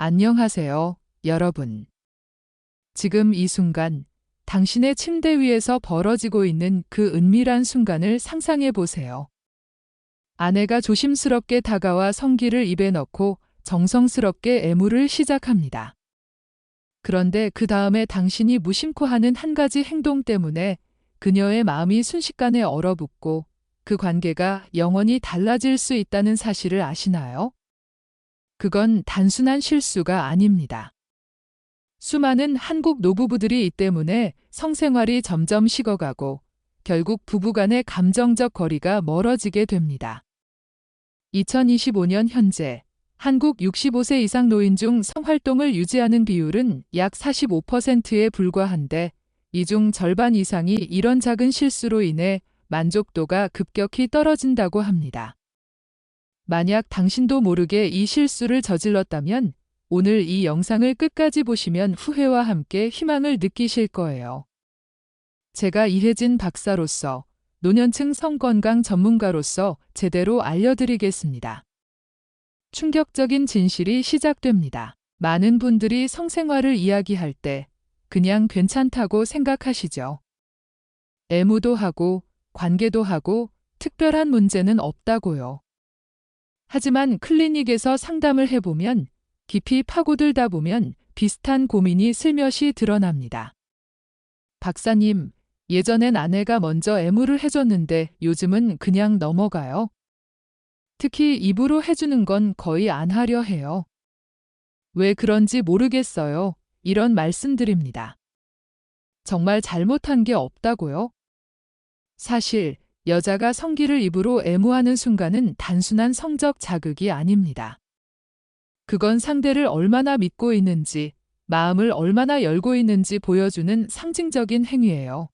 안녕하세요, 여러분. 지금 이 순간 당신의 침대 위에서 벌어지고 있는 그 은밀한 순간을 상상해 보세요. 아내가 조심스럽게 다가와 성기를 입에 넣고 정성스럽게 애무를 시작합니다. 그런데 그 다음에 당신이 무심코 하는 한 가지 행동 때문에 그녀의 마음이 순식간에 얼어붙고 그 관계가 영원히 달라질 수 있다는 사실을 아시나요? 그건 단순한 실수가 아닙니다. 수많은 한국 노부부들이 이 때문에 성생활이 점점 식어가고 결국 부부간의 감정적 거리가 멀어지게 됩니다. 2025년 현재 한국 65세 이상 노인 중 성활동을 유지하는 비율은 약 45%에 불과한데 이 중 절반 이상이 이런 작은 실수로 인해 만족도가 급격히 떨어진다고 합니다. 만약 당신도 모르게 이 실수를 저질렀다면 오늘 이 영상을 끝까지 보시면 후회와 함께 희망을 느끼실 거예요. 제가 이혜진 박사로서 노년층 성건강 전문가로서 제대로 알려드리겠습니다. 충격적인 진실이 시작됩니다. 많은 분들이 성생활을 이야기할 때 그냥 괜찮다고 생각하시죠. 애무도 하고 관계도 하고 특별한 문제는 없다고요. 하지만 클리닉에서 상담을 해보면 깊이 파고들다 보면 비슷한 고민이 슬며시 드러납니다. 박사님, 예전엔 아내가 먼저 애무를 해줬는데 요즘은 그냥 넘어가요. 특히 입으로 해주는 건 거의 안 하려 해요. 왜 그런지 모르겠어요. 이런 말씀드립니다. 정말 잘못한 게 없다고요? 사실 여자가 성기를 입으로 애무하는 순간은 단순한 성적 자극이 아닙니다. 그건 상대를 얼마나 믿고 있는지, 마음을 얼마나 열고 있는지 보여주는 상징적인 행위예요.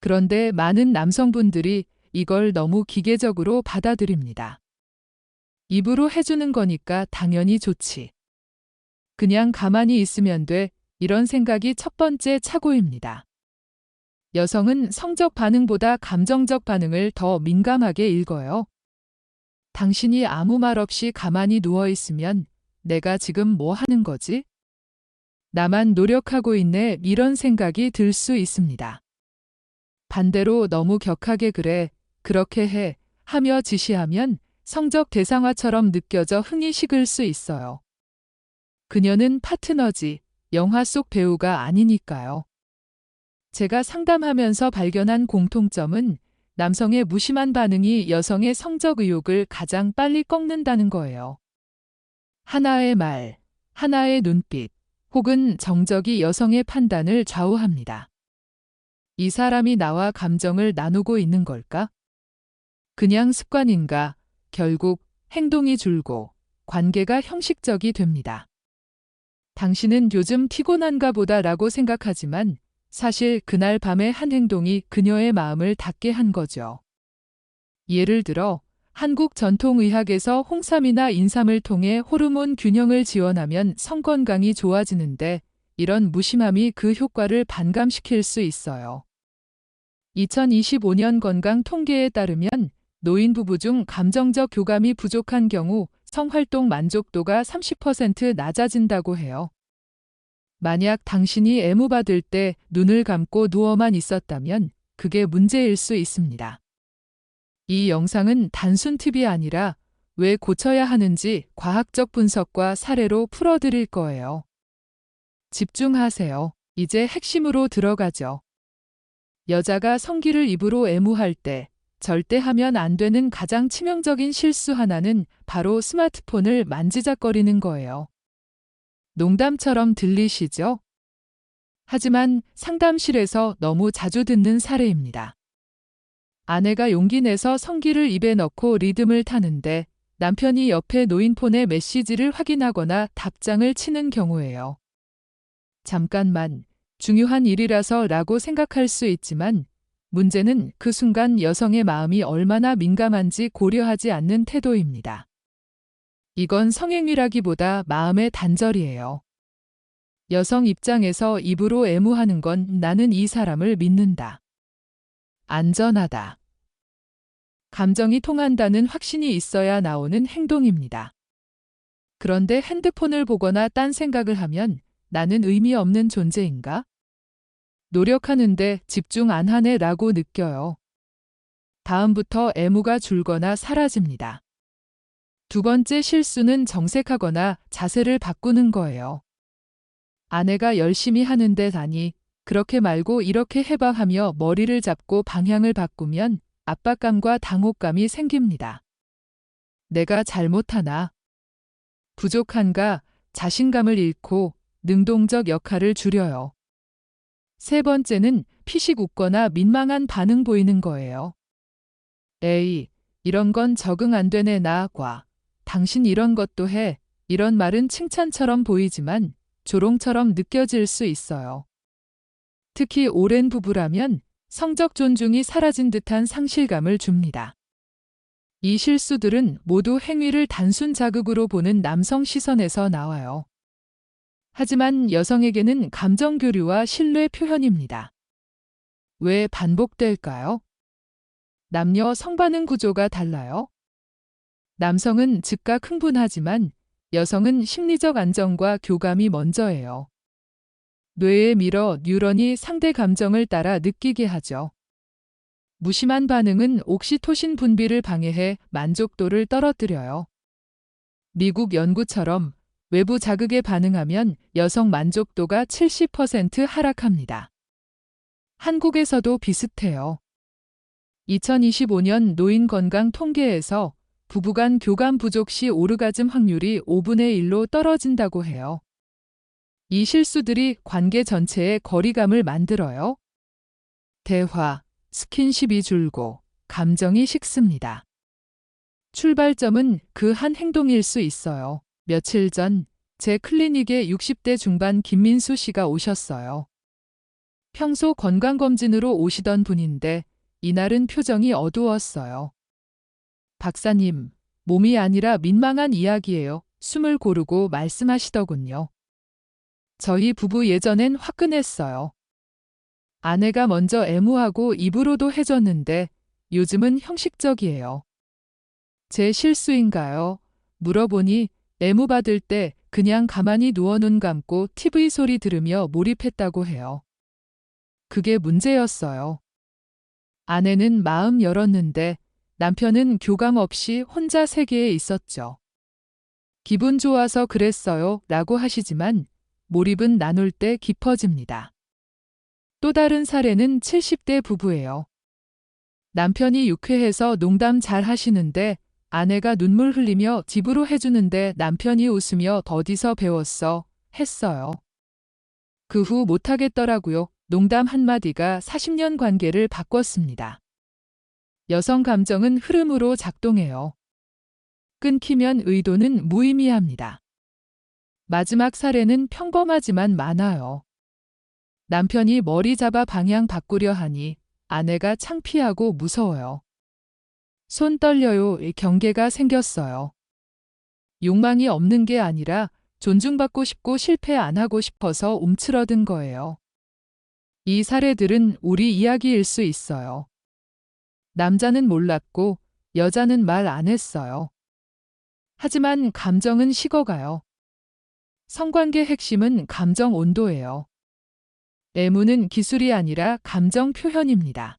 그런데 많은 남성분들이 이걸 너무 기계적으로 받아들입니다. 입으로 해주는 거니까 당연히 좋지. 그냥 가만히 있으면 돼. 이런 생각이 첫 번째 착오입니다. 여성은 성적 반응보다 감정적 반응을 더 민감하게 읽어요. 당신이 아무 말 없이 가만히 누워 있으면 내가 지금 뭐 하는 거지? 나만 노력하고 있네 이런 생각이 들 수 있습니다. 반대로 너무 격하게 그래, 그렇게 해, 하며 지시하면 성적 대상화처럼 느껴져 흥이 식을 수 있어요. 그녀는 파트너지, 영화 속 배우가 아니니까요. 제가 상담하면서 발견한 공통점은 남성의 무심한 반응이 여성의 성적 의욕을 가장 빨리 꺾는다는 거예요. 하나의 말, 하나의 눈빛, 혹은 정적이 여성의 판단을 좌우합니다. 이 사람이 나와 감정을 나누고 있는 걸까? 그냥 습관인가? 결국 행동이 줄고 관계가 형식적이 됩니다. 당신은 요즘 피곤한가 보다라고 생각하지만 사실 그날 밤의 한 행동이 그녀의 마음을 닫게 한 거죠. 예를 들어 한국 전통의학에서 홍삼이나 인삼을 통해 호르몬 균형을 지원하면 성건강이 좋아지는데 이런 무심함이 그 효과를 반감시킬 수 있어요. 2025년 건강 통계에 따르면 노인 부부 중 감정적 교감이 부족한 경우 성활동 만족도가 30% 낮아진다고 해요. 만약 당신이 애무받을 때 눈을 감고 누워만 있었다면 그게 문제일 수 있습니다. 이 영상은 단순 팁이 아니라 왜 고쳐야 하는지 과학적 분석과 사례로 풀어드릴 거예요. 집중하세요. 이제 핵심으로 들어가죠. 여자가 성기를 입으로 애무할 때 절대 하면 안 되는 가장 치명적인 실수 하나는 바로 스마트폰을 만지작거리는 거예요. 농담처럼 들리시죠? 하지만 상담실에서 너무 자주 듣는 사례입니다. 아내가 용기 내서 성기를 입에 넣고 리듬을 타는데 남편이 옆에 놓인 폰의 메시지를 확인하거나 답장을 치는 경우예요. 잠깐만, 중요한 일이라서 라고 생각할 수 있지만 문제는 그 순간 여성의 마음이 얼마나 민감한지 고려하지 않는 태도입니다. 이건 성행위라기보다 마음의 단절이에요. 여성 입장에서 입으로 애무하는 건 나는 이 사람을 믿는다. 안전하다. 감정이 통한다는 확신이 있어야 나오는 행동입니다. 그런데 핸드폰을 보거나 딴 생각을 하면 나는 의미 없는 존재인가? 노력하는데 집중 안 하네 라고 느껴요. 다음부터 애무가 줄거나 사라집니다. 두 번째 실수는 정색하거나 자세를 바꾸는 거예요. 아내가 열심히 하는데 다니 그렇게 말고 이렇게 해봐 하며 머리를 잡고 방향을 바꾸면 압박감과 당혹감이 생깁니다. 내가 잘못하나? 부족한가? 자신감을 잃고 능동적 역할을 줄여요. 세 번째는 피식 웃거나 민망한 반응 보이는 거예요. 에이, 이런 건 적응 안 되네 나과. 당신 이런 것도 해. 이런 말은 칭찬처럼 보이지만 조롱처럼 느껴질 수 있어요. 특히 오랜 부부라면 성적 존중이 사라진 듯한 상실감을 줍니다. 이 실수들은 모두 행위를 단순 자극으로 보는 남성 시선에서 나와요. 하지만 여성에게는 감정 교류와 신뢰 표현입니다. 왜 반복될까요? 남녀 성반응 구조가 달라요? 남성은 즉각 흥분하지만 여성은 심리적 안정과 교감이 먼저예요. 뇌에 밀어 뉴런이 상대 감정을 따라 느끼게 하죠. 무심한 반응은 옥시토신 분비를 방해해 만족도를 떨어뜨려요. 미국 연구처럼 외부 자극에 반응하면 여성 만족도가 70% 하락합니다. 한국에서도 비슷해요. 2025년 노인 건강 통계에서 부부간 교감 부족 시 오르가즘 확률이 5분의 1로 떨어진다고 해요. 이 실수들이 관계 전체의 거리감을 만들어요. 대화, 스킨십이 줄고 감정이 식습니다. 출발점은 그 한 행동일 수 있어요. 며칠 전 제 클리닉에 60대 중반 김민수 씨가 오셨어요. 평소 건강검진으로 오시던 분인데 이날은 표정이 어두웠어요. 박사님, 몸이 아니라 민망한 이야기예요. 숨을 고르고 말씀하시더군요. 저희 부부 예전엔 화끈했어요. 아내가 먼저 애무하고 입으로도 해줬는데 요즘은 형식적이에요. 제 실수인가요? 물어보니 애무 받을 때 그냥 가만히 누워 눈 감고 TV 소리 들으며 몰입했다고 해요. 그게 문제였어요. 아내는 마음 열었는데 남편은 교감 없이 혼자 세계에 있었죠. 기분 좋아서 그랬어요 라고 하시지만 몰입은 나눌 때 깊어집니다. 또 다른 사례는 70대 부부예요. 남편이 유쾌해서 농담 잘 하시는데 아내가 눈물 흘리며 집으로 해주는데 남편이 웃으며 더디서 배웠어 했어요. 그 후 못하겠더라고요. 농담 한마디가 40년 관계를 바꿨습니다. 여성 감정은 흐름으로 작동해요. 끊기면 의도는 무의미합니다. 마지막 사례는 평범하지만 많아요. 남편이 머리 잡아 방향 바꾸려 하니 아내가 창피하고 무서워요. 손 떨려요. 경계가 생겼어요. 욕망이 없는 게 아니라 존중받고 싶고 실패 안 하고 싶어서 움츠러든 거예요. 이 사례들은 우리 이야기일 수 있어요. 남자는 몰랐고 여자는 말 안 했어요. 하지만 감정은 식어가요. 성관계 핵심은 감정 온도예요. 애무는 기술이 아니라 감정 표현입니다.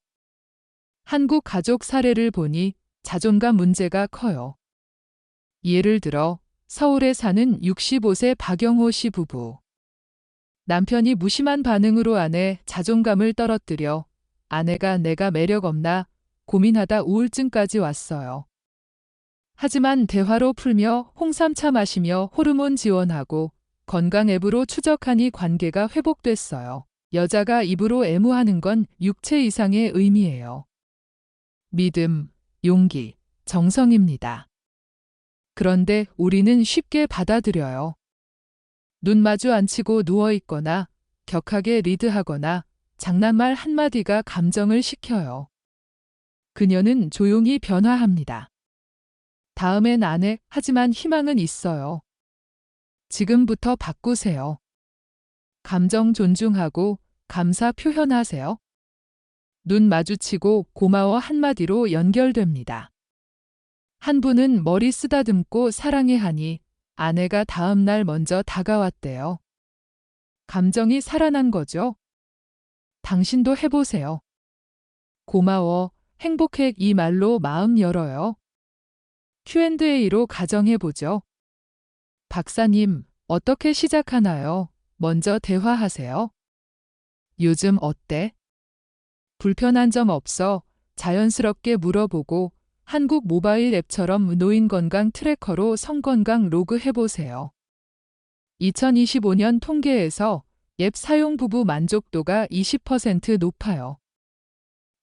한국 가족 사례를 보니 자존감 문제가 커요. 예를 들어 서울에 사는 65세 박영호 씨 부부. 남편이 무심한 반응으로 아내 자존감을 떨어뜨려 아내가 내가 매력 없나 고민하다 우울증까지 왔어요. 하지만 대화로 풀며 홍삼차 마시며 호르몬 지원하고 건강 앱으로 추적하니 관계가 회복됐어요. 여자가 입으로 애무하는 건 육체 이상의 의미예요. 믿음, 용기, 정성입니다. 그런데 우리는 쉽게 받아들여요. 눈 마주 앉히고 누워 있거나 격하게 리드하거나 장난말 한마디가 감정을 식혀요. 그녀는 조용히 변화합니다. 다음엔 안 해, 하지만 희망은 있어요. 지금부터 바꾸세요. 감정 존중하고 감사 표현하세요. 눈 마주치고 고마워 한마디로 연결됩니다. 한 분은 머리 쓰다듬고 사랑해 하니 아내가 다음 날 먼저 다가왔대요. 감정이 살아난 거죠. 당신도 해보세요. 고마워, 행복해 이 말로 마음 열어요. Q&A로 가정해보죠. 박사님, 어떻게 시작하나요? 먼저 대화하세요. 요즘 어때? 불편한 점 없어? 자연스럽게 물어보고 한국 모바일 앱처럼 노인 건강 트래커로 성건강 로그 해보세요. 2025년 통계에서 앱 사용 부부 만족도가 20% 높아요.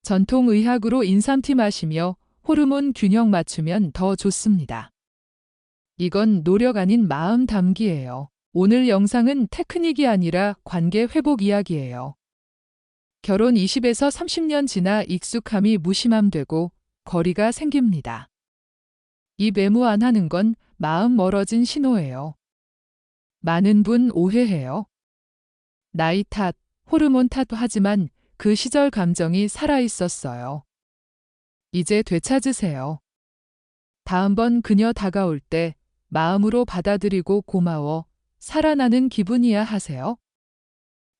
전통의학으로 인삼티 마시며 호르몬 균형 맞추면 더 좋습니다. 이건 노력 아닌 마음 담기예요. 오늘 영상은 테크닉이 아니라 관계 회복 이야기예요. 결혼 20에서 30년 지나 익숙함이 무심함되고 거리가 생깁니다. 이 메모 안 하는 건 마음 멀어진 신호예요. 많은 분 오해해요. 나이 탓, 호르몬 탓 하지만 그 시절 감정이 살아 있었어요. 이제 되찾으세요. 다음번 그녀 다가올 때 마음으로 받아들이고 고마워, 살아나는 기분이야 하세요.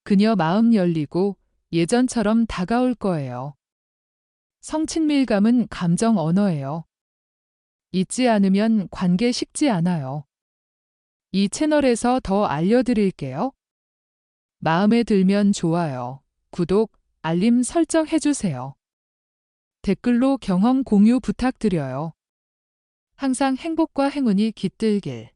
그녀 마음 열리고 예전처럼 다가올 거예요. 성친밀감은 감정 언어예요. 잊지 않으면 관계 식지 않아요. 이 채널에서 더 알려드릴게요. 마음에 들면 좋아요, 구독, 알림 설정해주세요. 댓글로 경험 공유 부탁드려요. 항상 행복과 행운이 깃들길.